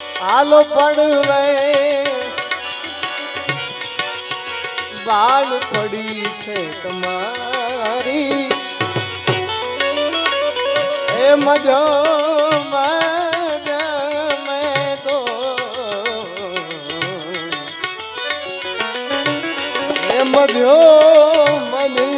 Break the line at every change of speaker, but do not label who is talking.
હાલો પડવે બાળ પડી છે તમારી. એ મજો મધ્યો મન